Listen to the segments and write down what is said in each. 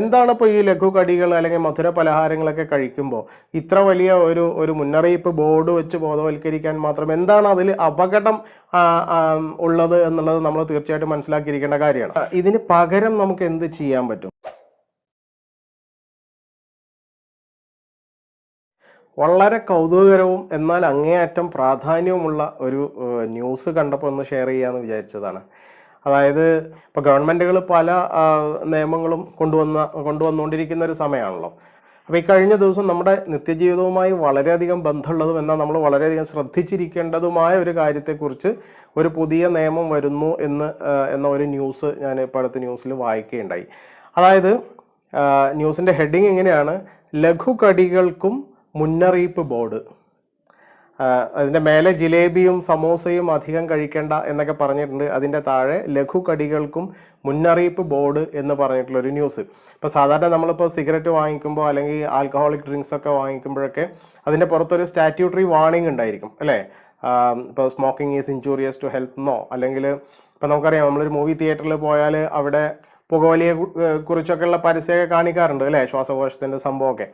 എന്താണ് ഇപ്പോൾ ഈ ലഘു കടികൾ അല്ലെങ്കിൽ മധുര പലഹാരങ്ങളൊക്കെ കഴിക്കുമ്പോൾ ഇത്ര വലിയ ഒരു ഒരു മുന്നറിയിപ്പ് ബോർഡ് വെച്ച് ബോധവൽക്കരിക്കാൻ മാത്രം എന്താണ് അതിൽ അപകടം ഉള്ളത് എന്നുള്ളത് നമ്മൾ തീർച്ചയായിട്ടും മനസ്സിലാക്കിയിരിക്കേണ്ട കാര്യമാണ്. ഇതിന് പകരം നമുക്ക് എന്ത് ചെയ്യാൻ പറ്റും? വളരെ കൗതുകകരവും എന്നാൽ അങ്ങേയറ്റം പ്രാധാന്യവുമുള്ള ഒരു ന്യൂസ് കണ്ടപ്പോൾ ഒന്ന് ഷെയർ ചെയ്യാമെന്ന് വിചാരിച്ചതാണ്. അതായത് ഇപ്പോൾ ഗവൺമെന്റുകൾ പല നിയമങ്ങളും കൊണ്ടുവന്ന കൊണ്ടുവന്നുകൊണ്ടിരിക്കുന്ന ഒരു സമയമാണല്ലോ അപ്പോൾ ഈ കഴിഞ്ഞ ദിവസം നമ്മുടെ നിത്യജീവിതവുമായി വളരെയധികം ബന്ധമുള്ളതും എന്നാൽ നമ്മൾ വളരെയധികം ശ്രദ്ധിച്ചിരിക്കേണ്ടതുമായ ഒരു കാര്യത്തെക്കുറിച്ച് ഒരു പുതിയ നിയമം വരുന്നു എന്ന് എന്ന ഒരു ന്യൂസ് ഞാൻ ഇപ്പോൾ അടുത്ത ന്യൂസിൽ വായിക്കുകയുണ്ടായി. അതായത് ന്യൂസിന്റെ ഹെഡിങ് ഇങ്ങനെയാണ്. ലഘുകടികൾക്കും മുന്നറിയിപ്പ് ബോർഡ്. അതിന്റെ മേലെ ജിലേബിയും സമോസയും അധികം കഴിക്കേണ്ട എന്നൊക്കെ പറഞ്ഞിട്ടുണ്ട്. അതിന്റെ താഴെ ലഘു കടികൾക്കും മുന്നറിയിപ്പ് ബോർഡ് എന്ന് പറഞ്ഞിട്ടുള്ള ഒരു ന്യൂസ്. ഇപ്പോൾ സാധാരണ നമ്മളിപ്പോൾ സിഗരറ്റ് വാങ്ങിക്കുമ്പോൾ അല്ലെങ്കിൽ ആൽക്കഹോളിക് ഡ്രിങ്ക്സ് ഒക്കെ വാങ്ങിക്കുമ്പോഴൊക്കെ അതിന്റെ പുറത്തൊരു സ്റ്റാറ്റ്യൂട്ടറി വാർണിംഗ് ഉണ്ടായിരിക്കും അല്ലേ? ഇപ്പോൾ smoking is injurious to health എന്നോ അല്ലെങ്കിൽ ഇപ്പോൾ നമുക്കറിയാം നമ്മളൊരു മൂവി തിയേറ്ററിൽ പോയാൽ അവിടെ പുകവലിയെ കുറിച്ചൊക്കെയുള്ള പരസ്യമൊക്കെ കാണിക്കാറുണ്ട് അല്ലേ? ശ്വാസകോശത്തിന്റെ സംഭവമൊക്കെ.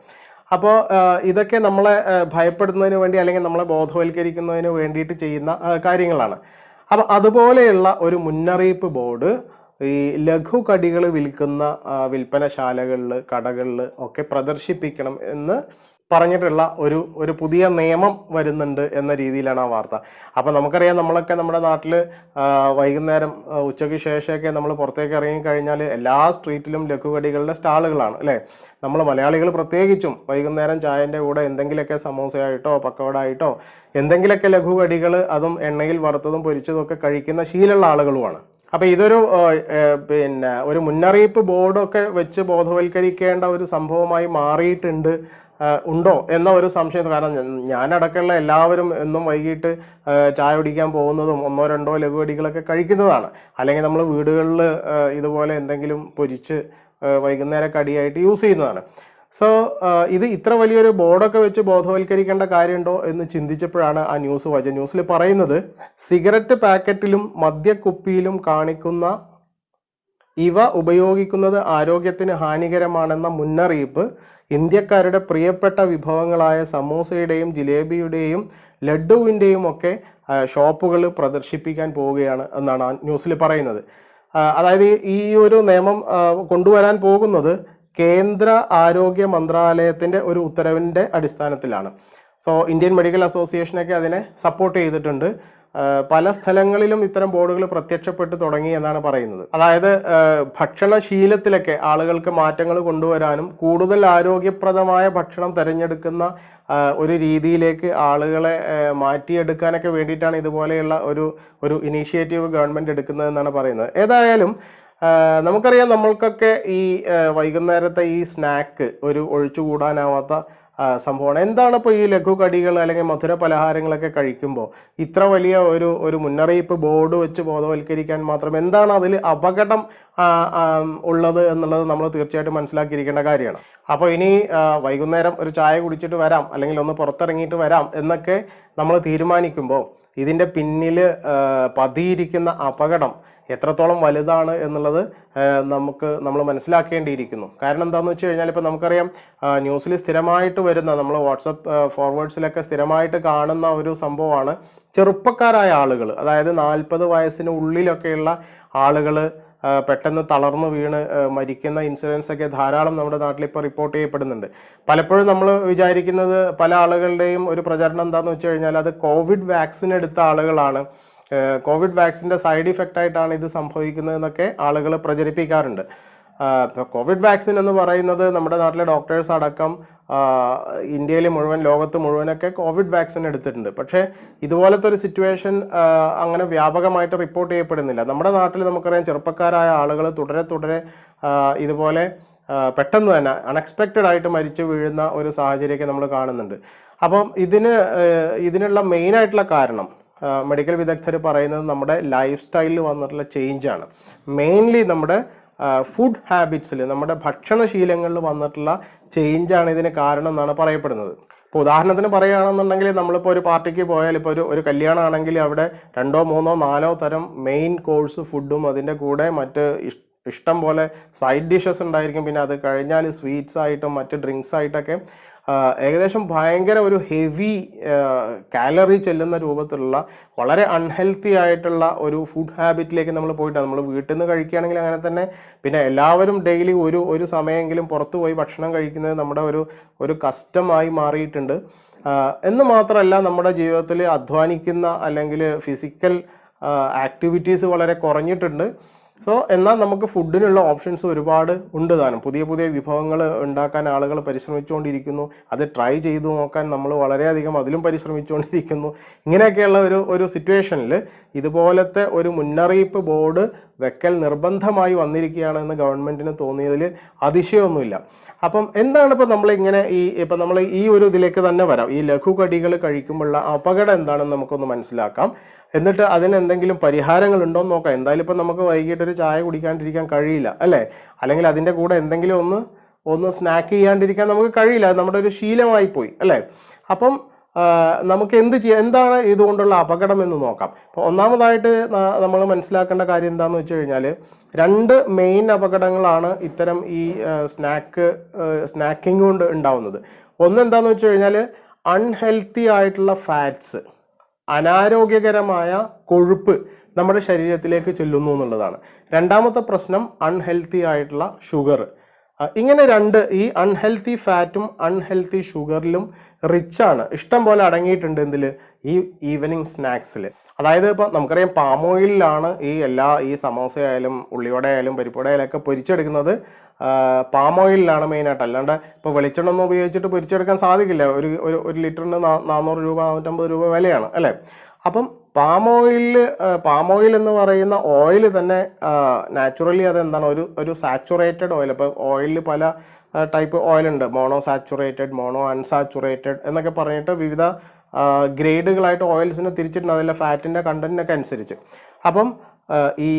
അപ്പോൾ ഇതൊക്കെ നമ്മളെ ഭയപ്പെടുന്നതിന് വേണ്ടി അല്ലെങ്കിൽ നമ്മളെ ബോധവൽക്കരിക്കുന്നതിന് വേണ്ടിയിട്ട് ചെയ്യുന്ന കാര്യങ്ങളാണ്. അപ്പോൾ അതുപോലെയുള്ള ഒരു മുന്നറിയിപ്പ് ബോർഡ് ഈ ലഘു കടികൾ വിൽക്കുന്ന വിൽപ്പനശാലകളിൽ കടകളിൽ ഒക്കെ പ്രദർശിപ്പിക്കണം എന്ന് പറഞ്ഞിട്ടുള്ള ഒരു ഒരു പുതിയ നിയമം വരുന്നുണ്ട് എന്ന രീതിയിലാണ് ആ വാർത്ത. അപ്പോൾ നമുക്കറിയാം നമ്മളൊക്കെ നമ്മുടെ നാട്ടിൽ വൈകുന്നേരം ഉച്ചയ്ക്ക് ശേഷമൊക്കെ നമ്മൾ പുറത്തേക്ക് ഇറങ്ങിക്കഴിഞ്ഞാൽ എല്ലാ സ്ട്രീറ്റിലും ലഘുകടികളുടെ സ്റ്റാളുകളാണ് അല്ലേ? നമ്മൾ മലയാളികൾ പ്രത്യേകിച്ചും വൈകുന്നേരം ചായന്റെ കൂടെ എന്തെങ്കിലുമൊക്കെ സമോസയായിട്ടോ പക്കവടായിട്ടോ എന്തെങ്കിലുമൊക്കെ ലഘുകടികൾ അതും എണ്ണയിൽ വറുത്തതും പൊരിച്ചതും ഒക്കെ കഴിക്കുന്ന ശീലമുള്ള ആളുകളുമാണ്. അപ്പോൾ ഇതൊരു പിന്നെ ഒരു മുന്നറിയിപ്പ് ബോർഡൊക്കെ വെച്ച് ബോധവൽക്കരിക്കേണ്ട ഒരു സംഭവമായി മാറിയിട്ടുണ്ട് ഉണ്ടോ എന്ന ഒരു സംശയം. കാരണം ഞാനടക്കമുള്ള എല്ലാവരും എന്നും വൈകിട്ട് ചായ കുടിക്കാൻ പോകുന്നതും ഒന്നോ രണ്ടോ ലഘുവടികളൊക്കെ കഴിക്കുന്നതാണ്. അല്ലെങ്കിൽ നമ്മൾ വീടുകളിൽ ഇതുപോലെ എന്തെങ്കിലും പൊരിച്ച് വൈകുന്നേര കടിയായിട്ട് യൂസ് ചെയ്യുന്നതാണ്. സോ ഇത് ഇത്ര വലിയൊരു ബോർഡൊക്കെ വെച്ച് ബോധവൽക്കരിക്കേണ്ട കാര്യമുണ്ടോ എന്ന് ചിന്തിച്ചപ്പോഴാണ് ആ ന്യൂസ് വായിച്ചത് ന്യൂസിൽ പറയുന്നത്. സിഗരറ്റ് പാക്കറ്റിലും മദ്യക്കുപ്പിയിലും കാണിക്കുന്ന ഇവ ഉപയോഗിക്കുന്നത് ആരോഗ്യത്തിന് ഹാനികരമാണെന്ന മുന്നറിയിപ്പ് ഇന്ത്യക്കാരുടെ പ്രിയപ്പെട്ട വിഭവങ്ങളായ സമൂസയുടെയും ജിലേബിയുടെയും ലഡുവിന്റെയും ഒക്കെ ഷോപ്പുകൾ പ്രദർശിപ്പിക്കാൻ പോവുകയാണ് എന്നാണ് ന്യൂസിൽ പറയുന്നത്. അതായത് ഈ ഒരു നിയമം കൊണ്ടുവരാൻ പോകുന്നത് കേന്ദ്ര ആരോഗ്യ മന്ത്രാലയത്തിന്റെ ഒരു ഉത്തരവിന്റെ അടിസ്ഥാനത്തിലാണ്. സോ ഇന്ത്യൻ മെഡിക്കൽ അസോസിയേഷനൊക്കെ അതിനെ സപ്പോർട്ട് ചെയ്തിട്ടുണ്ട്. പല സ്ഥലങ്ങളിലും ഇത്തരം ബോർഡുകൾ പ്രത്യക്ഷപ്പെട്ടു തുടങ്ങി എന്നാണ് പറയുന്നത്. അതായത് ഭക്ഷണശീലത്തിലൊക്കെ ആളുകൾക്ക് മാറ്റങ്ങൾ കൊണ്ടുവരാനും കൂടുതൽ ആരോഗ്യപ്രദമായ ഭക്ഷണം തിരഞ്ഞെടുക്കുന്ന ഒരു രീതിയിലേക്ക് ആളുകളെ മാറ്റിയെടുക്കാനൊക്കെ വേണ്ടിയിട്ടാണ് ഇതുപോലെയുള്ള ഒരു ഒരു ഇനീഷ്യേറ്റീവ് ഗവൺമെന്റ് എടുക്കുന്നതെന്നാണ് പറയുന്നത്. ഏതായാലും നമുക്കറിയാം നമ്മൾക്കൊക്കെ ഈ വൈകുന്നേരത്തെ ഈ സ്നാക്ക് ഒരു ഒഴിച്ചുകൂടാനാവാത്ത സംഭവമാണ്. എന്താണ് ഇപ്പോൾ ഈ ലഘു കടികൾ അല്ലെങ്കിൽ മധുര പലഹാരങ്ങളൊക്കെ കഴിക്കുമ്പോൾ ഇത്ര വലിയ ഒരു ഒരു മുന്നറിയിപ്പ് ബോർഡ് വെച്ച് ബോധവൽക്കരിക്കാൻ മാത്രം എന്താണ് അതിൽ അപകടം ഉള്ളത് എന്നുള്ളത് നമ്മൾ തീർച്ചയായിട്ടും മനസ്സിലാക്കിയിരിക്കേണ്ട കാര്യമാണ്. അപ്പോൾ ഇനി വൈകുന്നേരം ഒരു ചായ കുടിച്ചിട്ട് വരാം അല്ലെങ്കിൽ ഒന്ന് പുറത്തിറങ്ങിയിട്ട് വരാം എന്നൊക്കെ നമ്മൾ തീരുമാനിക്കുമ്പോൾ ഇതിന്റെ പിന്നിൽ പതിയിരിക്കുന്ന അപകടം എത്രത്തോളം വലുതാണ് എന്നുള്ളത് നമുക്ക് നമ്മൾ മനസ്സിലാക്കേണ്ടിയിരിക്കുന്നു. കാരണം എന്താണെന്ന് വെച്ച് കഴിഞ്ഞാൽ ഇപ്പോൾ നമുക്കറിയാം ന്യൂസിൽ സ്ഥിരമായിട്ട് വരുന്ന നമ്മൾ വാട്സപ്പ് ഫോർവേഡ്സിലൊക്കെ സ്ഥിരമായിട്ട് കാണുന്ന ഒരു സംഭവമാണ് ചെറുപ്പക്കാരായ ആളുകൾ അതായത് നാൽപ്പത് വയസ്സിന് ഉള്ളിലൊക്കെയുള്ള ആളുകൾ പെട്ടെന്ന് തളർന്നു വീണ് മരിക്കുന്ന ഇൻസിഡൻസ് ഒക്കെ ധാരാളം നമ്മുടെ നാട്ടിൽ ഇപ്പോൾ റിപ്പോർട്ട് ചെയ്യപ്പെടുന്നുണ്ട്. പലപ്പോഴും നമ്മൾ വിചാരിക്കുന്നത് പല ആളുകളുടെയും ഒരു പ്രചരണം എന്താണെന്ന് വെച്ച് കഴിഞ്ഞാൽ അത് കോവിഡ് വാക്സിൻ എടുത്ത ആളുകളാണ്. കോവിഡ് വാക്സിന്റെ സൈഡ് ഇഫക്റ്റ് ആയിട്ടാണ് ഇത് സംഭവിക്കുന്നതെന്നൊക്കെ ആളുകൾ പ്രചരിപ്പിക്കാറുണ്ട്. ഇപ്പോൾ കോവിഡ് വാക്സിൻ എന്ന് പറയുന്നത് നമ്മുടെ നാട്ടിലെ ഡോക്ടേഴ്സ് അടക്കം ഇന്ത്യയിൽ മുഴുവൻ ലോകത്ത് മുഴുവനൊക്കെ കോവിഡ് വാക്സിൻ എടുത്തിട്ടുണ്ട്. പക്ഷേ ഇതുപോലത്തെ ഒരു സിറ്റുവേഷൻ അങ്ങനെ വ്യാപകമായിട്ട് റിപ്പോർട്ട് ചെയ്യപ്പെടുന്നില്ല. നമ്മുടെ നാട്ടിൽ നമുക്കറിയാം ചെറുപ്പക്കാരായ ആളുകൾ തുടരെ തുടരെ ഇതുപോലെ പെട്ടെന്ന് തന്നെ അൺഎക്സ്പെക്റ്റഡ് ആയിട്ട് മരിച്ചു വീഴുന്ന ഒരു സാഹചര്യമൊക്കെ നമ്മൾ കാണുന്നുണ്ട്. അപ്പം ഇതിന് ഇതിനുള്ള മെയിനായിട്ടുള്ള കാരണം മെഡിക്കൽ വിദഗ്ധർ പറയുന്നത് നമ്മുടെ ലൈഫ് സ്റ്റൈലിൽ വന്നിട്ടുള്ള ചേഞ്ചാണ് മെയിൻലി നമ്മുടെ ഫുഡ് ഹാബിറ്റ്സിൽ നമ്മുടെ ഭക്ഷണശീലങ്ങളിൽ വന്നിട്ടുള്ള ചേഞ്ചാണ് ഇതിന് കാരണം എന്നാണ് പറയപ്പെടുന്നത്. ഇപ്പോൾ ഉദാഹരണത്തിന് പറയുകയാണെന്നുണ്ടെങ്കിൽ നമ്മളിപ്പോൾ ഒരു പാർട്ടിക്ക് പോയാൽ ഇപ്പോൾ ഒരു ഒരു കല്യാണമാണെങ്കിൽ അവിടെ രണ്ടോ മൂന്നോ നാലോ തരം മെയിൻ കോഴ്സ് ഫുഡും അതിന്റെ കൂടെ മറ്റ് ഇഷ്ടം പോലെ സൈഡ് ഡിഷസ് ഉണ്ടായിരിക്കും. പിന്നെ അത് കഴിഞ്ഞാൽ സ്വീറ്റ്സ് ആയിട്ടും മറ്റ് ഡ്രിങ്ക്സ് ആയിട്ടൊക്കെ ഏകദേശം ഭയങ്കര ഒരു ഹെവി കാലറി ചെല്ലുന്ന രൂപത്തിലുള്ള വളരെ അൺഹെൽത്തി ആയിട്ടുള്ള ഒരു ഫുഡ് ഹാബിറ്റിലേക്ക് നമ്മൾ പോയിട്ടാണ്. നമ്മൾ വീട്ടിൽ നിന്ന് കഴിക്കുകയാണെങ്കിൽ അങ്ങനെ തന്നെ. പിന്നെ എല്ലാവരും ഡെയിലി ഒരു ഒരു സമയമെങ്കിലും പുറത്തു പോയി ഭക്ഷണം കഴിക്കുന്നത് നമ്മുടെ ഒരു ഒരു കസ്റ്റമായി മാറിയിട്ടുണ്ട്. എന്ന് മാത്രമല്ല നമ്മുടെ ജീവിതത്തിൽ അധ്വാനിക്കുന്ന അല്ലെങ്കിൽ ഫിസിക്കൽ ആക്ടിവിറ്റീസ് വളരെ കുറഞ്ഞിട്ടുണ്ട്. സോ എന്നാൽ നമുക്ക് ഫുഡിനുള്ള ഓപ്ഷൻസ് ഒരുപാട് ഉണ്ട് താനും. പുതിയ പുതിയ വിഭവങ്ങൾ ഉണ്ടാക്കാൻ ആളുകൾ പരിശ്രമിച്ചുകൊണ്ടിരിക്കുന്നു. അത് ട്രൈ ചെയ്തു നോക്കാൻ നമ്മൾ വളരെയധികം അതിലും പരിശ്രമിച്ചുകൊണ്ടിരിക്കുന്നു. ഇങ്ങനെയൊക്കെയുള്ള ഒരു ഒരു സിറ്റുവേഷനിൽ ഇതുപോലത്തെ ഒരു മുന്നറിയിപ്പ് ബോർഡ് വെക്കൽ നിർബന്ധമായി വന്നിരിക്കുകയാണെന്ന് ഗവൺമെന്റിന് തോന്നിയതിൽ അതിശയമൊന്നുമില്ല. അപ്പം എന്താണ് ഇപ്പോൾ നമ്മൾ ഇങ്ങനെ ഈ ഇപ്പം നമ്മൾ ഈ ഒരു ഇതിലേക്ക് തന്നെ വരാം. ഈ ലഘുകടികൾ കഴിക്കുമ്പോഴുള്ള അപകടം എന്താണെന്ന് നമുക്കൊന്ന് മനസ്സിലാക്കാം. എന്നിട്ട് അതിന് എന്തെങ്കിലും പരിഹാരങ്ങൾ ഉണ്ടോ എന്ന് നോക്കാം. എന്തായാലും ഇപ്പം നമുക്ക് വൈകിട്ട് ഒരു ചായ കുടിക്കാണ്ടിരിക്കാൻ കഴിയില്ല അല്ലേ? അല്ലെങ്കിൽ അതിന്റെ കൂടെ എന്തെങ്കിലും ഒന്ന് ഒന്ന് സ്നാക്ക് ചെയ്യാണ്ടിരിക്കാൻ നമുക്ക് കഴിയില്ല. നമ്മുടെ ഒരു ശീലമായി പോയി അല്ലേ? അപ്പം നമുക്ക് എന്ത് ചെയ്യാം എന്താണ് ഇതുകൊണ്ടുള്ള അപകടം എന്ന് നോക്കാം. അപ്പോൾ ഒന്നാമതായിട്ട് നമ്മൾ മനസ്സിലാക്കേണ്ട കാര്യം എന്താണെന്ന് വെച്ച് കഴിഞ്ഞാൽ രണ്ട് മെയിൻ അപകടങ്ങളാണ് ഇത്തരം ഈ സ്നാക്ക് സ്നാക്കിംഗ് കൊണ്ട് ഉണ്ടാവുന്നത്. ഒന്ന് എന്താണെന്ന് വെച്ച് കഴിഞ്ഞാൽ അൺഹെൽത്തി ആയിട്ടുള്ള ഫാറ്റ്സ് അനാരോഗ്യകരമായ കൊഴുപ്പ് നമ്മുടെ ശരീരത്തിലേക്ക് ചെല്ലുന്നു എന്നുള്ളതാണ്. രണ്ടാമത്തെ പ്രശ്നം അൺഹെൽത്തി ആയിട്ടുള്ള ഷുഗർ ഇങ്ങനെ രണ്ട് ഈ അൺഹെൽത്തി ഫാറ്റും അൺഹെൽത്തി ഷുഗറിലും റിച്ച് ആണ്. ഇഷ്ടം പോലെ അടങ്ങിയിട്ടുണ്ട് എന്തിൽ ഈ ഈവനിങ് സ്നാക്സിൽ അതായത് ഇപ്പോൾ നമുക്കറിയാം പാം ഓയിലിലാണ് ഈ എല്ലാ ഈ സമോസ ആയാലും ഒക്കെ പൊരിച്ചെടുക്കുന്നത്. പാം ഓയിലിലാണ് മെയിനായിട്ട് അല്ലാണ്ട് ഇപ്പോൾ വെളിച്ചെണ്ണ ഒന്നും ഉപയോഗിച്ചിട്ട് പൊരിച്ചെടുക്കാൻ സാധിക്കില്ല. ഒരു ഒരു ലിറ്ററിന് നാനൂറ് രൂപ നാനൂറ്റമ്പത് രൂപ വിലയാണ് അല്ലേ? അപ്പം പാം ഓയിലിൽ പാം ഓയിൽ എന്ന് പറയുന്ന ഓയിൽ തന്നെ നാച്ചുറലി അതെന്താണ് ഒരു ഒരു സാച്ചുറേറ്റഡ് ഓയിൽ അപ്പോൾ ഓയിലിൽ പല ടൈപ്പ് ഓയിൽ ഉണ്ട്. മോണോ സാച്ചുറേറ്റഡ് മോണോ അൺസാച്ചുറേറ്റഡ് എന്നൊക്കെ പറഞ്ഞിട്ട് വിവിധ ഗ്രേഡുകളായിട്ട് ഓയിൽസിനെ തിരിച്ചിട്ടുണ്ട്. അതിലെ ഫാറ്റിന്റെ കണ്ടന്റിനൊക്കെ അനുസരിച്ച്. അപ്പം ഈ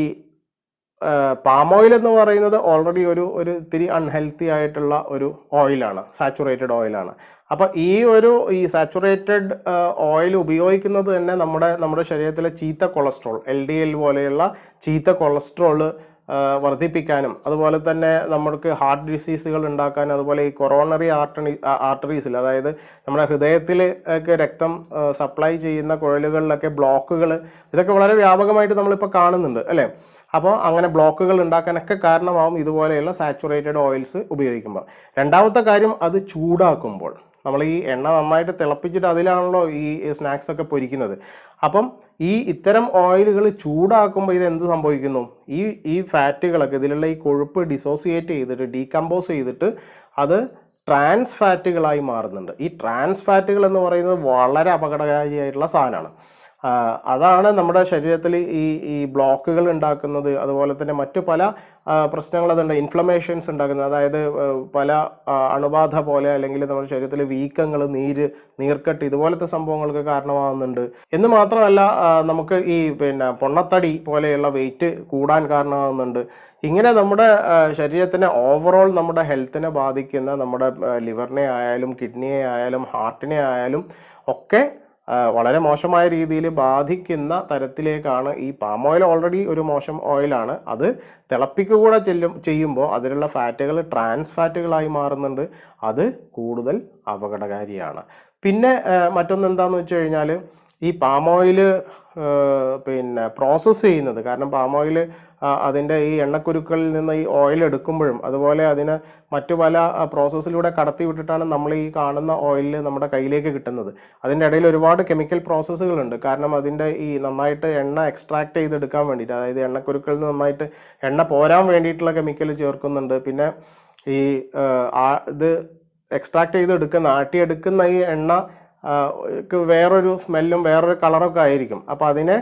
പാം ഓയിൽ എന്ന് പറയുന്നത് ഓൾറെഡി ഒരു ഒരു ഇത്തിരി അൺഹെൽത്തി ആയിട്ടുള്ള ഒരു ഓയിലാണ് സാച്ചുറേറ്റഡ് ഓയിലാണ് അപ്പോൾ ഈ ഒരു ഈ സാച്ചുറേറ്റഡ് ഓയിൽ ഉപയോഗിക്കുന്നത് തന്നെ നമ്മുടെ നമ്മുടെ ശരീരത്തിലെ ചീത്ത കൊളസ്ട്രോൾ എൽ ഡി എൽ പോലെയുള്ള ചീത്ത കൊളസ്ട്രോൾ വർദ്ധിപ്പിക്കാനും അതുപോലെ തന്നെ നമ്മൾക്ക് ഹാർട്ട് ഡിസീസുകൾ ഉണ്ടാക്കാനും അതുപോലെ ഈ കൊറോണറി ആർട്ടണി ആർട്ടറീസിൽ അതായത് നമ്മുടെ ഹൃദയത്തിൽ ഒക്കെ രക്തം സപ്ലൈ ചെയ്യുന്ന കുഴലുകളിലൊക്കെ ബ്ലോക്കുകൾ ഇതൊക്കെ വളരെ വ്യാപകമായിട്ട് നമ്മളിപ്പോൾ കാണുന്നുണ്ട് അല്ലേ? അപ്പോൾ അങ്ങനെ ബ്ലോക്കുകൾ ഉണ്ടാക്കാനൊക്കെ കാരണമാവും ഇതുപോലെയുള്ള സാച്ചുറേറ്റഡ് ഓയിൽസ് ഉപയോഗിക്കുമ്പോൾ. രണ്ടാമത്തെ കാര്യം അത് ചൂടാക്കുമ്പോൾ. നമ്മൾ ഈ എണ്ണ നന്നായിട്ട് തിളപ്പിച്ചിട്ട് അതിലാണല്ലോ ഈ സ്നാക്സ് ഒക്കെ പൊരിക്കുന്നത്. അപ്പം ഈ ഇത്തരം ഓയിലുകൾ ചൂടാക്കുമ്പോൾ ഇത് എന്ത് സംഭവിക്കുന്നു? ഈ ഈ ഫാറ്റുകളൊക്കെ ഇതിലുള്ള ഈ കൊഴുപ്പ് ഡിസോസിയേറ്റ് ചെയ്തിട്ട് ഡീകമ്പോസ് ചെയ്തിട്ട് അത് ട്രാൻസ് ഫാറ്റുകളായി മാറുന്നുണ്ട്. ഈ ട്രാൻസ് ഫാറ്റുകൾ എന്ന് പറയുന്നത് വളരെ അപകടകാരിയായിട്ടുള്ള സാധനമാണ്. അതാണ് നമ്മുടെ ശരീരത്തിൽ ഈ ഈ ബ്ലോക്കുകൾ ഉണ്ടാക്കുന്നത്. അതുപോലെ തന്നെ മറ്റു പല പ്രശ്നങ്ങൾ അതുണ്ട് ഇൻഫ്ലമേഷൻസ് ഉണ്ടാക്കുന്നത്. അതായത് പല അണുബാധ പോലെ അല്ലെങ്കിൽ നമ്മുടെ ശരീരത്തിൽ വീക്കങ്ങൾ നീര് നീർക്കെട്ട് ഇതുപോലത്തെ സംഭവങ്ങൾക്ക് കാരണമാകുന്നുണ്ട് എന്ന് മാത്രമല്ല നമുക്ക് ഈ പിന്നെ പൊണ്ണത്തടി പോലെയുള്ള വെയിറ്റ് കൂടാൻ കാരണമാകുന്നുണ്ട് ഇങ്ങനെ നമ്മുടെ ശരീരത്തിനെ ഓവറോൾ നമ്മുടെ ഹെൽത്തിനെ ബാധിക്കുന്ന നമ്മുടെ ലിവറിനെ ആയാലും കിഡ്നിയെ ആയാലും ഹാർട്ടിനെ ആയാലും ഒക്കെ വളരെ മോശമായ രീതിയിൽ ബാധിക്കുന്ന തരത്തിലേക്കാണ് ഈ പാം ഓയിൽ ഓൾറെഡി ഒരു മോശം ഓയിലാണ് അത് തിളപ്പിക്കുകൂടെ ചെല്ലും ചെയ്യുമ്പോൾ അതിലുള്ള ഫാറ്റുകൾ ട്രാൻസ് ഫാറ്റുകളായി മാറുന്നുണ്ട്. അത് കൂടുതൽ അപകടകാരിയാണ്. പിന്നെ മറ്റൊന്ന് എന്താണെന്ന് വെച്ച് കഴിഞ്ഞാൽ ഈ പാം ഓയിൽ പിന്നെ പ്രോസസ്സ് ചെയ്യുന്നത്. കാരണം പാം ഓയിൽ അതിന്റെ ഈ എണ്ണക്കുരുക്കളിൽ നിന്ന് ഈ ഓയിൽ എടുക്കുമ്പോഴും അതുപോലെ അതിനെ മറ്റു പല പ്രോസസ്സിലൂടെ കടത്തി വിട്ടിട്ടാണ് നമ്മൾ ഈ കാണുന്ന ഓയിൽ നമ്മുടെ കയ്യിലേക്ക് കിട്ടുന്നത്. അതിന്റെ ഇടയിൽ ഒരുപാട് കെമിക്കൽ പ്രോസസ്സുകളുണ്ട് കാരണം അതിന്റെ ഈ നന്നായിട്ട് എണ്ണ എക്സ്ട്രാക്ട് ചെയ്തെടുക്കാൻ വേണ്ടിയിട്ട് അതായത് എണ്ണക്കുരുക്കളിൽ നിന്ന് നന്നായിട്ട് എണ്ണ പോരാൻ വേണ്ടിയിട്ടുള്ള കെമിക്കൽ ചേർക്കുന്നുണ്ട്. പിന്നെ ഈ ഇത് എക്സ്ട്രാക്ട് ചെയ്തെടുക്കുന്ന ആട്ടിയെടുക്കുന്ന ഈ എണ്ണ വേറൊരു സ്മെല്ലും വേറൊരു കളറൊക്കെ ആയിരിക്കും. അപ്പോൾ അതിനെ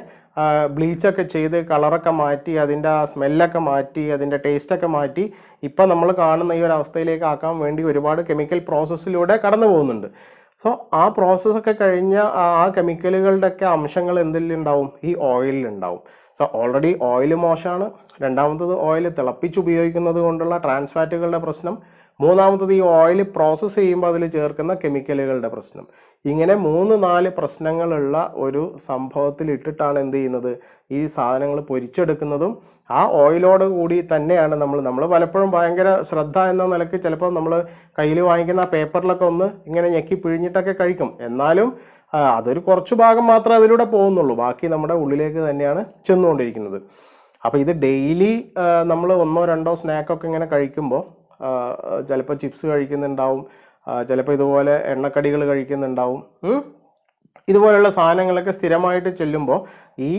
ബ്ലീച്ചൊക്കെ ചെയ്ത് കളറൊക്കെ മാറ്റി അതിന്റെ ആ സ്മെല്ലൊക്കെ മാറ്റി അതിന്റെ ടേസ്റ്റൊക്കെ മാറ്റി ഇപ്പം നമ്മൾ കാണുന്ന ഈ ഒരു അവസ്ഥയിലേക്ക് ആക്കാൻ വേണ്ടി ഒരുപാട് കെമിക്കൽ പ്രോസസ്സിലൂടെ കടന്നു പോകുന്നുണ്ട്. സോ ആ പ്രോസസ്സൊക്കെ കഴിഞ്ഞ ആ കെമിക്കലുകളുടെ ഒക്കെ അംശങ്ങൾ എന്തിലുണ്ടാവും? ഈ ഓയിലിൽ ഉണ്ടാവും സോ ഓൾറെഡി ഓയിൽ മോശമാണ്. രണ്ടാമത്തത് ഓയിൽ തിളപ്പിച്ച് ഉപയോഗിക്കുന്നത് കൊണ്ടുള്ള ട്രാൻസ്ഫാറ്റുകളുടെ പ്രശ്നം. മൂന്നാമത്തത് ഈ ഓയിൽ പ്രോസസ്സ് ചെയ്യുമ്പോൾ അതിൽ ചേർക്കുന്ന കെമിക്കലുകളുടെ പ്രശ്നം. ഇങ്ങനെ മൂന്ന് നാല് പ്രശ്നങ്ങളുള്ള ഒരു സംഭവത്തിൽ ഇട്ടിട്ടാണ് എന്ത് ചെയ്യുന്നത്? ഈ സാധനങ്ങൾ പൊരിച്ചെടുക്കുന്നതും ആ ഓയിലോട് കൂടി തന്നെയാണ് നമ്മൾ നമ്മൾ പലപ്പോഴും ഭയങ്കര ശ്രദ്ധ എന്ന നിലയ്ക്ക് ചിലപ്പോൾ നമ്മൾ കയ്യിൽ വാങ്ങിക്കുന്ന ആ പേപ്പറിലൊക്കെ ഒന്ന് ഇങ്ങനെ ഞെക്കി പിഴിഞ്ഞിട്ടൊക്കെ കഴിക്കും. എന്നാലും അതൊരു കുറച്ച് ഭാഗം മാത്രമേ അതിലൂടെ പോകുന്നുള്ളൂ. ബാക്കി നമ്മുടെ ഉള്ളിലേക്ക് തന്നെയാണ് ചെന്നുകൊണ്ടിരിക്കുന്നത്. അപ്പോൾ ഇത് ഡെയിലി നമ്മൾ ഒന്നോ രണ്ടോ സ്നാക്കൊക്കെ ഇങ്ങനെ കഴിക്കുമ്പോൾ ചിലപ്പോൾ ചിപ്സ് കഴിക്കുന്നുണ്ടാവും. ചിലപ്പോൾ ഇതുപോലെ എണ്ണക്കടികൾ കഴിക്കുന്നുണ്ടാവും. ഇതുപോലെയുള്ള സാധനങ്ങളൊക്കെ സ്ഥിരമായിട്ട് ചെല്ലുമ്പോൾ ഈ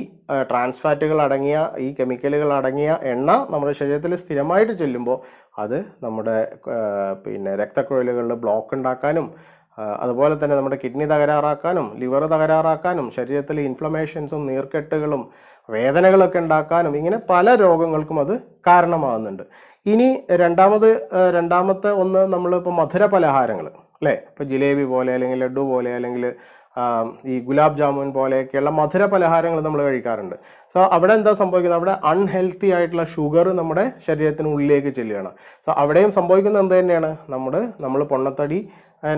ട്രാൻസ് ഫാറ്റുകൾ അടങ്ങിയ ഈ കെമിക്കലുകൾ അടങ്ങിയ എണ്ണ നമ്മുടെ ശരീരത്തിൽ സ്ഥിരമായിട്ട് ചെല്ലുമ്പോൾ അത് നമ്മുടെ പിന്നെ രക്തക്കുഴലുകളിൽ ബ്ലോക്ക് ഉണ്ടാക്കാനും അതുപോലെ തന്നെ നമ്മുടെ കിഡ്നി തകരാറാക്കാനും ലിവർ തകരാറാക്കാനും ശരീരത്തിൽ ഇൻഫ്ലമേഷൻസും നീർക്കെട്ടുകളും വേദനകളൊക്കെ ഉണ്ടാക്കാനും ഇങ്ങനെ പല രോഗങ്ങൾക്കും അത് കാരണമാകുന്നുണ്ട്. ഇനി രണ്ടാമത് രണ്ടാമത്തെ ഒന്ന് നമ്മളിപ്പോൾ മധുര പലഹാരങ്ങൾ അല്ലേ? ഇപ്പോൾ ജിലേബി പോലെ അല്ലെങ്കിൽ ലഡു പോലെ അല്ലെങ്കിൽ ഈ ഗുലാബ് ജാമുൻ പോലെയൊക്കെയുള്ള മധുര പലഹാരങ്ങൾ നമ്മൾ കഴിക്കാറുണ്ട്. സോ അവിടെ എന്താ സംഭവിക്കുന്നത്? അവിടെ അൺഹെൽത്തി ആയിട്ടുള്ള ഷുഗർ നമ്മുടെ ശരീരത്തിനുള്ളിലേക്ക് ചെല്ലുകയാണ്. സോ അവിടെയും സംഭവിക്കുന്നത് എന്ത് തന്നെയാണ്? നമ്മൾ നമ്മൾ പൊണ്ണത്തടി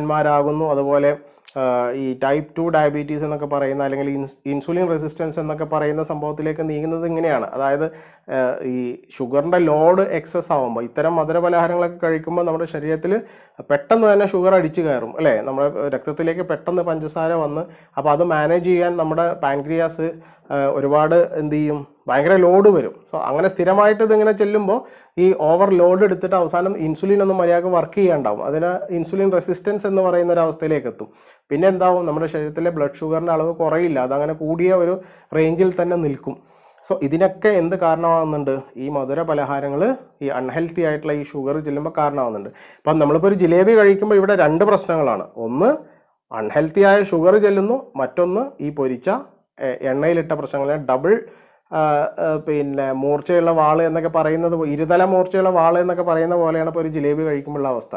ന്മാരാകുന്നു അതുപോലെ ഈ ടൈപ്പ് ടു ഡയബറ്റീസ് എന്നൊക്കെ പറയുന്ന അല്ലെങ്കിൽ ഇൻസുലിൻ റെസിസ്റ്റൻസ് എന്നൊക്കെ പറയുന്ന സംഭവത്തിലേക്ക് നീങ്ങുന്നത് ഇങ്ങനെയാണ്. അതായത് ഈ ഷുഗറിന്റെ ലോഡ് എക്സസ് ആകുമ്പോൾ ഇത്തരം മധുര പലഹാരങ്ങളൊക്കെ കഴിക്കുമ്പോൾ നമ്മുടെ ശരീരത്തിൽ പെട്ടെന്ന് തന്നെ ഷുഗർ അടിച്ചു കയറും അല്ലേ? നമ്മുടെ രക്തത്തിലേക്ക് പെട്ടെന്ന് പഞ്ചസാര വന്ന് അപ്പോൾ അത് മാനേജ് ചെയ്യാൻ നമ്മുടെ പാൻക്രിയാസ് ഒരുപാട് എന്ത് ചെയ്യും? ഭയങ്കര ലോഡ് വരും. സോ അങ്ങനെ സ്ഥിരമായിട്ട് ഇതിങ്ങനെ ചെല്ലുമ്പോൾ ഈ ഓവർ ലോഡ് എടുത്തിട്ട് അവസാനം ഇൻസുലിൻ ഒന്നും മര്യാദയ്ക്ക് വർക്ക് ചെയ്യാണ്ടാവും. അതിന് ഇൻസുലിൻ റെസിസ്റ്റൻസ് എന്ന് പറയുന്ന ഒരു അവസ്ഥയിലേക്ക് എത്തും. പിന്നെ എന്താവും? നമ്മുടെ ശരീരത്തിലെ ബ്ലഡ് ഷുഗറിന്റെ അളവ് കുറയില്ല. അതങ്ങനെ കൂടിയ ഒരു റേഞ്ചിൽ തന്നെ നിൽക്കും. സോ ഇതിനൊക്കെ എന്ത് കാരണമാകുന്നുണ്ട് ഈ മധുര പലഹാരങ്ങൾ ഈ അൺഹെൽത്തി ആയിട്ടുള്ള ഈ ഷുഗർ ചെല്ലുമ്പോൾ കാരണമാകുന്നുണ്ട് ഇപ്പം നമ്മളിപ്പോൾ ഒരു ജിലേബി കഴിക്കുമ്പോൾ ഇവിടെ രണ്ട് പ്രശ്നങ്ങളാണ്. ഒന്ന് അൺഹെൽത്തി ആയ ഷുഗർ ചെല്ലുന്നു. മറ്റൊന്ന് ഈ പൊരിച്ച എണ്ണയിലിട്ട പ്രശ്നങ്ങൾ ഡബിൾ പിന്നെ മൂർച്ചയുള്ള വാൾ എന്നൊക്കെ പറയുന്നത് ഇരുതല മൂർച്ചയുള്ള വാൾ എന്നൊക്കെ പറയുന്ന പോലെയാണ് ഇപ്പോൾ ഒരു ജിലേബി കഴിക്കുമ്പോഴുള്ള അവസ്ഥ.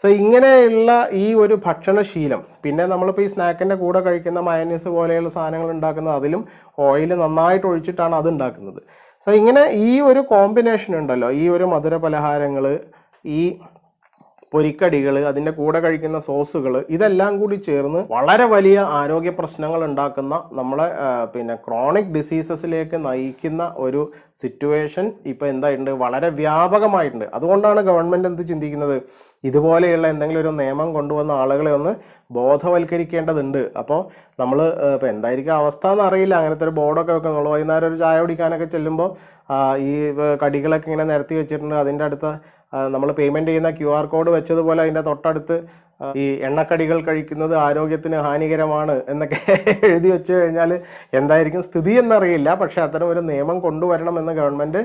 സോ ഇങ്ങനെയുള്ള ഈ ഒരു ഭക്ഷണശീലം പിന്നെ നമ്മളിപ്പോൾ ഈ സ്നാക്കിന്റെ കൂടെ കഴിക്കുന്ന മയനീസ് പോലെയുള്ള സാധനങ്ങൾ ഉണ്ടാക്കുന്നത് അതിലും ഓയിൽ നന്നായിട്ട് ഒഴിച്ചിട്ടാണ് അത് ഉണ്ടാക്കുന്നത്. സോ ഇങ്ങനെ ഈ ഒരു കോമ്പിനേഷൻ ഉണ്ടല്ലോ ഈ ഒരു മധുര പലഹാരങ്ങൾ ഈ പൊരിക്കടികൾ അതിന്റെ കൂടെ കഴിക്കുന്ന സോസുകൾ ഇതെല്ലാം കൂടി ചേർന്ന് വളരെ വലിയ ആരോഗ്യ പ്രശ്നങ്ങൾ ഉണ്ടാക്കുന്ന നമ്മളെ പിന്നെ ക്രോണിക് ഡിസീസസിലേക്ക് നയിക്കുന്ന ഒരു സിറ്റുവേഷൻ ഇപ്പോൾ എന്തായിട്ടുണ്ട്? വളരെ വ്യാപകമായിട്ടുണ്ട്. അതുകൊണ്ടാണ് ഗവൺമെന്റ് എന്ത് ചിന്തിക്കുന്നത്? ഇതുപോലെയുള്ള എന്തെങ്കിലും ഒരു നിയമം കൊണ്ടുവന്ന ആളുകളെ ഒന്ന് ബോധവൽക്കരിക്കേണ്ടതുണ്ട്. അപ്പോൾ നമ്മൾ ഇപ്പോൾ എന്തായിരിക്കും അവസ്ഥ എന്ന് അറിയില്ല അങ്ങനത്തെ ഒരു ബോർഡൊക്കെ വെക്കും. നമ്മൾ വൈകുന്നേരം ഒരു ചായ കുടിക്കാനൊക്കെ ചെല്ലുമ്പോൾ ഈ കടികളൊക്കെ ഇങ്ങനെ നിരത്തി വെച്ചിട്ടുണ്ട്. അതിന്റെ അടുത്ത് നമ്മൾ പേയ്മെന്റ് ചെയ്യുന്ന ക്യു ആർ കോഡ് വെച്ചതുപോലെ അതിന്റെ തൊട്ടടുത്ത് ഈ എണ്ണക്കടികൾ കഴിക്കുന്നത് ആരോഗ്യത്തിന് ഹാനികരമാണ് എന്നൊക്കെ എഴുതി വെച്ച് കഴിഞ്ഞാൽ എന്തായിരിക്കും സ്ഥിതി എന്നറിയില്ല. പക്ഷേ അത്തരം ഒരു നിയമം കൊണ്ടുവരണമെന്ന് ഗവൺമെന്റ്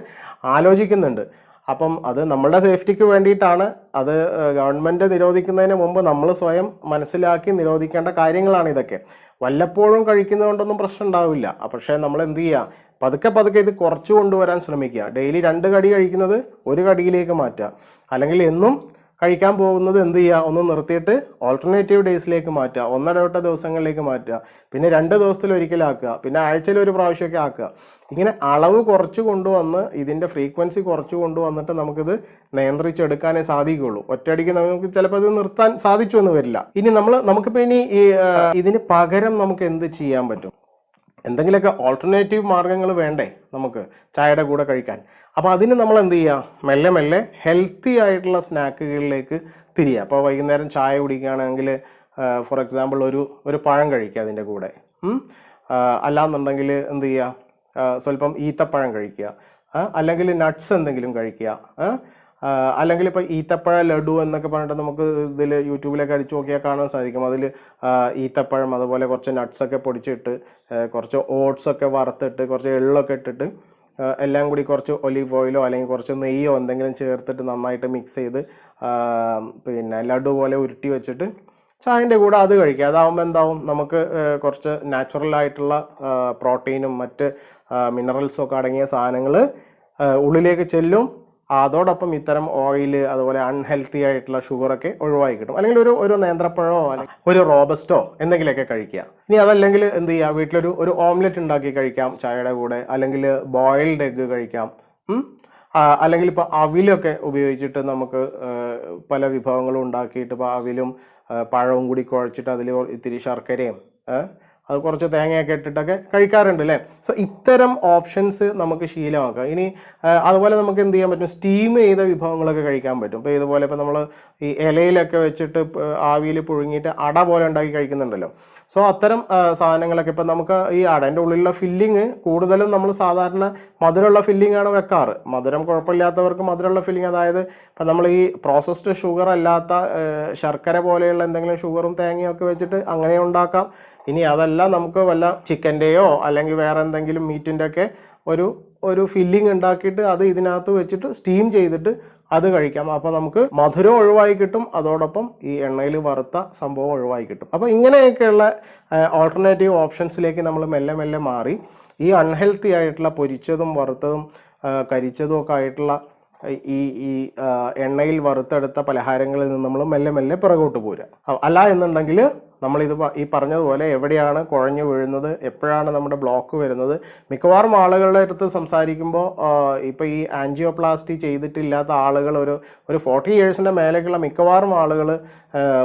ആലോചിക്കുന്നുണ്ട്. അപ്പം അത് നമ്മളുടെ സേഫ്റ്റിക്ക് വേണ്ടിയിട്ടാണ്. അത് ഗവൺമെന്റ് നിരോധിക്കുന്നതിന് മുമ്പ് നമ്മൾ സ്വയം മനസ്സിലാക്കി നിരോധിക്കേണ്ട കാര്യങ്ങളാണ് ഇതൊക്കെ. വല്ലപ്പോഴും കഴിക്കുന്നതുകൊണ്ടൊന്നും പ്രശ്നം ഉണ്ടാവില്ല. പക്ഷേ നമ്മൾ എന്ത് ചെയ്യുക പതുക്കെ പതുക്കെ ഇത് കുറച്ച് കൊണ്ടുവരാൻ ശ്രമിക്കുക. ഡെയിലി രണ്ട് കടി കഴിക്കുന്നത് ഒരു കടിയിലേക്ക് മാറ്റുക. അല്ലെങ്കിൽ എന്നും കഴിക്കാൻ പോകുന്നത് എന്ത് ചെയ്യുക ഒന്ന് നിർത്തിയിട്ട് ഓൾട്ടർനേറ്റീവ് ഡേയ്സിലേക്ക് മാറ്റുക. ഒന്നരവട്ട ദിവസങ്ങളിലേക്ക് മാറ്റുക. പിന്നെ രണ്ട് ദിവസത്തിൽ ഒരിക്കലാക്കുക പിന്നെ ആഴ്ചയിൽ ഒരു പ്രാവശ്യമൊക്കെ ആക്കുക. ഇങ്ങനെ അളവ് കുറച്ച് കൊണ്ടുവന്ന് ഇതിന്റെ ഫ്രീക്വൻസി കുറച്ച് കൊണ്ടുവന്നിട്ട് നമുക്കിത് നിയന്ത്രിച്ചെടുക്കാനേ സാധിക്കുകയുള്ളൂ. ഒറ്റയടിക്ക് നമുക്ക് ചിലപ്പോൾ ഇത് നിർത്താൻ സാധിച്ചു എന്ന് വരില്ല. ഇനി നമ്മൾ നമുക്കിപ്പോൾ ഇനി ഇതിന് പകരം നമുക്ക് എന്ത് ചെയ്യാൻ പറ്റും? എന്തെങ്കിലുമൊക്കെ ഓൾട്ടർനേറ്റീവ് മാർഗങ്ങൾ വേണ്ടേ നമുക്ക് ചായയുടെ കൂടെ കഴിക്കാൻ? അപ്പോൾ അതിന് നമ്മൾ എന്ത് ചെയ്യുക മെല്ലെ മെല്ലെ ഹെൽത്തി ആയിട്ടുള്ള സ്നാക്കുകളിലേക്ക് തിരിയുക അപ്പോൾ വൈകുന്നേരം ചായ കുടിക്കുകയാണെങ്കിൽ ഫോർ എക്സാമ്പിൾ ഒരു ഒരു പഴം കഴിക്കുക അതിന്റെ കൂടെ. അല്ലാന്നുണ്ടെങ്കിൽ എന്ത് ചെയ്യുക സ്വല്പം ഈത്തപ്പഴം കഴിക്കുക. അല്ലെങ്കിൽ നട്ട്സ് എന്തെങ്കിലും കഴിക്കുക. അല്ലെങ്കിൽ ഇപ്പോൾ ഈത്തപ്പഴ ലഡു എന്നൊക്കെ പറഞ്ഞിട്ട് നമുക്ക് ഇതിൽ യൂട്യൂബിലൊക്കെ അടിച്ചു നോക്കിയാൽ കാണാൻ സാധിക്കും. അതിൽ ഈത്തപ്പഴം അതുപോലെ കുറച്ച് നട്ട്സൊക്കെ പൊടിച്ചിട്ട് കുറച്ച് ഓട്സ് ഒക്കെ വറുത്തിട്ട് കുറച്ച് എള്ളൊക്കെ ഇട്ടിട്ട് എല്ലാം കൂടി കുറച്ച് ഒലിവ് ഓയിലോ അല്ലെങ്കിൽ കുറച്ച് നെയ്യോ എന്തെങ്കിലും ചേർത്തിട്ട് നന്നായിട്ട് മിക്സ് ചെയ്ത് പിന്നെ ലഡു പോലെ ഉരുട്ടി വെച്ചിട്ട് ചായന്റെ കൂടെ അത് കഴിക്കുക. അതാവുമ്പോൾ എന്താവും? നമുക്ക് കുറച്ച് നാച്ചുറൽ ആയിട്ടുള്ള പ്രോട്ടീനും മറ്റ് മിനറൽസും ഒക്കെ അടങ്ങിയ സാധനങ്ങൾ ഉള്ളിലേക്ക് ചെല്ലും. അതോടൊപ്പം ഇത്തരം ഓയിൽ അതുപോലെ അൺഹെൽത്തി ആയിട്ടുള്ള ഷുഗറൊക്കെ ഒഴിവാക്കി കിട്ടും. അല്ലെങ്കിൽ ഒരു ഒരു നേന്ത്രപ്പഴമോ അല്ലെങ്കിൽ ഒരു റോബസ്റ്റോ എന്തെങ്കിലുമൊക്കെ കഴിക്കുക. ഇനി അതല്ലെങ്കിൽ എന്ത് ചെയ്യുക വീട്ടിലൊരു ഒരു ഓംലെറ്റ് ഉണ്ടാക്കി കഴിക്കാം ചായയുടെ കൂടെ അല്ലെങ്കിൽ ബോയിൽഡ് എഗ്ഗ് കഴിക്കാം അല്ലെങ്കിൽ ഇപ്പോൾ അവിലൊക്കെ ഉപയോഗിച്ചിട്ട് നമുക്ക് പല വിഭവങ്ങളും ഉണ്ടാക്കിയിട്ട് ഇപ്പോൾ അവിലും പഴവും കൂടി കുഴച്ചിട്ട് അതിൽ ഇത്തിരി ശർക്കരയും അത് കുറച്ച് തേങ്ങയൊക്കെ ഇട്ടിട്ടൊക്കെ കഴിക്കാറുണ്ട് അല്ലേ സോ ഇത്തരം ഓപ്ഷൻസ് നമുക്ക് ശീലമാക്കാം. ഇനി അതുപോലെ നമുക്ക് എന്ത് ചെയ്യാൻ പറ്റും? സ്റ്റീം ചെയ്ത വിഭവങ്ങളൊക്കെ കഴിക്കാൻ പറ്റും. ഇപ്പോൾ ഇതുപോലെ ഇപ്പോൾ നമ്മൾ ഈ ഇലയിലൊക്കെ വെച്ചിട്ട് ആവിയിൽ പുഴുങ്ങിയിട്ട് അട പോലെ ഉണ്ടാക്കി കഴിക്കുന്നുണ്ടല്ലോ. സോ അത്തരം സാധനങ്ങളൊക്കെ ഇപ്പം നമുക്ക് ഈ അടേന്റെ ഉള്ളിലുള്ള ഫില്ലിങ് കൂടുതലും നമ്മൾ സാധാരണ മധുരമുള്ള ഫില്ലിംഗ് ആണ് വെക്കാറ്. മധുരം കുഴപ്പമില്ലാത്തവർക്ക് മധുരമുള്ള ഫില്ലിംഗ് അതായത് ഇപ്പം നമ്മൾ ഈ പ്രോസസ്ഡ് ഷുഗർ അല്ലാത്ത ശർക്കര പോലെയുള്ള എന്തെങ്കിലും ഷുഗറും തേങ്ങയും ഒക്കെ വെച്ചിട്ട് അങ്ങനെ ഉണ്ടാക്കാം. ഇനി അതല്ല നമുക്ക് വല്ല ചിക്കന്റെയോ അല്ലെങ്കിൽ വേറെ എന്തെങ്കിലും മീറ്റിന്റെ ഒക്കെ ഒരു ഒരു ഫില്ലിംഗ് ഉണ്ടാക്കിയിട്ട് അത് ഇതിനകത്ത് വെച്ചിട്ട് സ്റ്റീം ചെയ്തിട്ട് അത് കഴിക്കാം. അപ്പോൾ നമുക്ക് മധുരം ഒഴിവായി കിട്ടും. അതോടൊപ്പം ഈ എണ്ണയിൽ വറുത്ത സംഭവം ഒഴിവായി കിട്ടും. അപ്പോൾ ഇങ്ങനെയൊക്കെയുള്ള ഓൾട്ടർനേറ്റീവ് ഓപ്ഷൻസിലേക്ക് നമ്മൾ മെല്ലെ മെല്ലെ മാറി. ഈ അൺഹെൽത്തി ആയിട്ടുള്ള പൊരിച്ചതും വറുത്തതും കരിച്ചതും ഒക്കെ ആയിട്ടുള്ള ഈ ഈ എണ്ണയിൽ വറുത്തെടുത്ത പലഹാരങ്ങളിൽ നിന്ന് നമ്മൾ മെല്ലെ മെല്ലെ പിറകോട്ട് പോരുക. അല്ല എന്നുണ്ടെങ്കിൽ നമ്മളിത് ഈ പറഞ്ഞതുപോലെ എവിടെയാണ് കുഴഞ്ഞു വീഴുന്നത് എപ്പോഴാണ് നമ്മുടെ ബ്ലോക്ക് വരുന്നത്? മിക്കവാറും ആളുകളുടെ അടുത്ത് സംസാരിക്കുമ്പോൾ ഇപ്പോൾ ഈ ആൻജിയോപ്ലാസ്റ്റി ചെയ്തിട്ടില്ലാത്ത ആളുകൾ ഒരു ഒരു ഫോർട്ടി ഇയേഴ്സിന്റെ മേലേക്കുള്ള മിക്കവാറും ആളുകൾ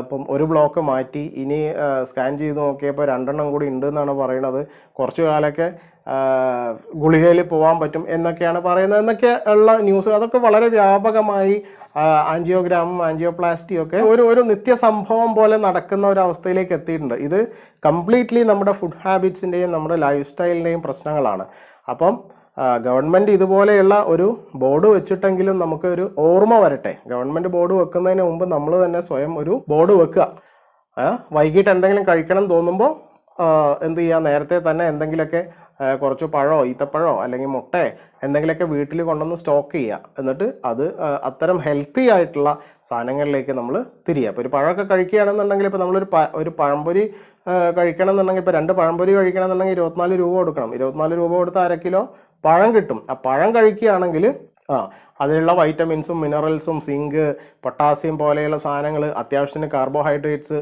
ഇപ്പം ഒരു ബ്ലോക്ക് മാറ്റി ഇനി സ്കാൻ ചെയ്ത് നോക്കിയപ്പോൾ രണ്ടെണ്ണം കൂടി ഉണ്ട് എന്നാണ് പറയുന്നത്. കുറച്ചു കാലമൊക്കെ ഗുളികയിൽ പോകാൻ പറ്റും എന്നൊക്കെയാണ് പറയുന്നത്. എന്നൊക്കെ ഉള്ള ന്യൂസ് അതൊക്കെ വളരെ വ്യാപകമായി ആൻജിയോഗ്രാമും ആൻജിയോപ്ലാസ്റ്റിയും ഒക്കെ ഒരു ഒരു നിത്യ സംഭവം പോലെ നടക്കുന്ന ഒരു അവസ്ഥയിലേക്ക് എത്തിയിട്ടുണ്ട്. ഇത് കംപ്ലീറ്റ്ലി നമ്മുടെ ഫുഡ് ഹാബിറ്റ്സിന്റെയും നമ്മുടെ ലൈഫ് സ്റ്റൈലിന്റെയും പ്രശ്നങ്ങളാണ്. അപ്പം ഗവൺമെന്റ് ഇതുപോലെയുള്ള ഒരു ബോർഡ് വെച്ചിട്ടെങ്കിലും നമുക്ക് ഒരു ഓർമ്മ വരട്ടെ. ഗവൺമെന്റ് ബോർഡ് വെക്കുന്നതിന് മുമ്പ് നമ്മൾ തന്നെ സ്വയം ഒരു ബോർഡ് വെക്കുക. വൈകിട്ട് എന്തെങ്കിലും കഴിക്കണം തോന്നുമ്പോൾ എന്ത് ചെയ്യുക നേരത്തെ തന്നെ എന്തെങ്കിലുമൊക്കെ കുറച്ച് പഴമോ ഈത്തപ്പഴമോ അല്ലെങ്കിൽ മുട്ട എന്തെങ്കിലുമൊക്കെ വീട്ടിൽ കൊണ്ടുവന്ന് സ്റ്റോക്ക് ചെയ്യുക എന്നിട്ട് അത് അത്തരം ഹെൽത്തി ആയിട്ടുള്ള സാധനങ്ങളിലേക്ക് നമ്മൾ തിരിയുക അപ്പോൾ ഒരു പഴമൊക്കെ കഴിക്കുകയാണെന്നുണ്ടെങ്കിൽ ഇപ്പോൾ നമ്മളൊരു പ ഒരു പഴംപൊരി കഴിക്കണമെന്നുണ്ടെങ്കിൽ കഴിക്കണം ഇപ്പോൾ രണ്ട് പഴംപൊരി കഴിക്കണമെന്നുണ്ടെങ്കിൽ ഇരുപത്തിനാല് രൂപ കൊടുക്കണം. ഇരുപത്തിനാല് രൂപ കൊടുത്ത് അര കിലോ പഴം കിട്ടും. ആ പഴം കഴിക്കുകയാണെങ്കിൽ ആ അതിലുള്ള വൈറ്റമിൻസും മിനറൽസും സിങ്ക് പൊട്ടാസ്യം പോലെയുള്ള സാധനങ്ങൾ അത്യാവശ്യത്തിന് കാർബോഹൈഡ്രേറ്റ്സ്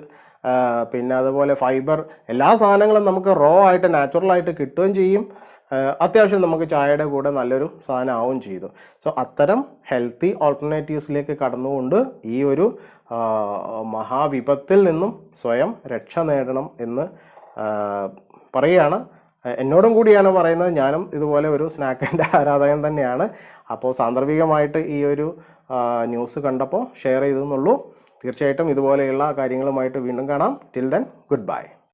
പിന്നെ അതുപോലെ ഫൈബർ എല്ലാ സാധനങ്ങളും നമുക്ക് റോ ആയിട്ട് നാച്ചുറൽ ആയിട്ട് കിട്ടുകയും ചെയ്യും. അത്യാവശ്യം നമുക്ക് ചായയുടെ കൂടെ നല്ലൊരു സാധനം ആവുകയും ചെയ്തു. സോ അത്തരം ഹെൽത്തി ഓൾട്ടർനേറ്റീവ്സിലേക്ക് കടന്നുകൊണ്ട് ഈ ഒരു മഹാവിപത്തിൽ നിന്നും സ്വയം രക്ഷ നേടണം എന്ന് പറയുകയാണ്. എന്നോടും കൂടിയാണ് പറയുന്നത്. ഞാനും ഇതുപോലെ ഒരു സ്നാക്കിന്റെ ആരാധകൻ തന്നെയാണ്. അപ്പോൾ സാന്ദർഭികമായിട്ട് ഈ ഒരു ന്യൂസ് കണ്ടപ്പോൾ ഷെയർ ചെയ്തെന്നുള്ളൂ തീർച്ചയായിട്ടും ഇതുപോലെയുള്ള കാര്യങ്ങളുമായിട്ട് വീണ്ടും കാണാം. Till then good bye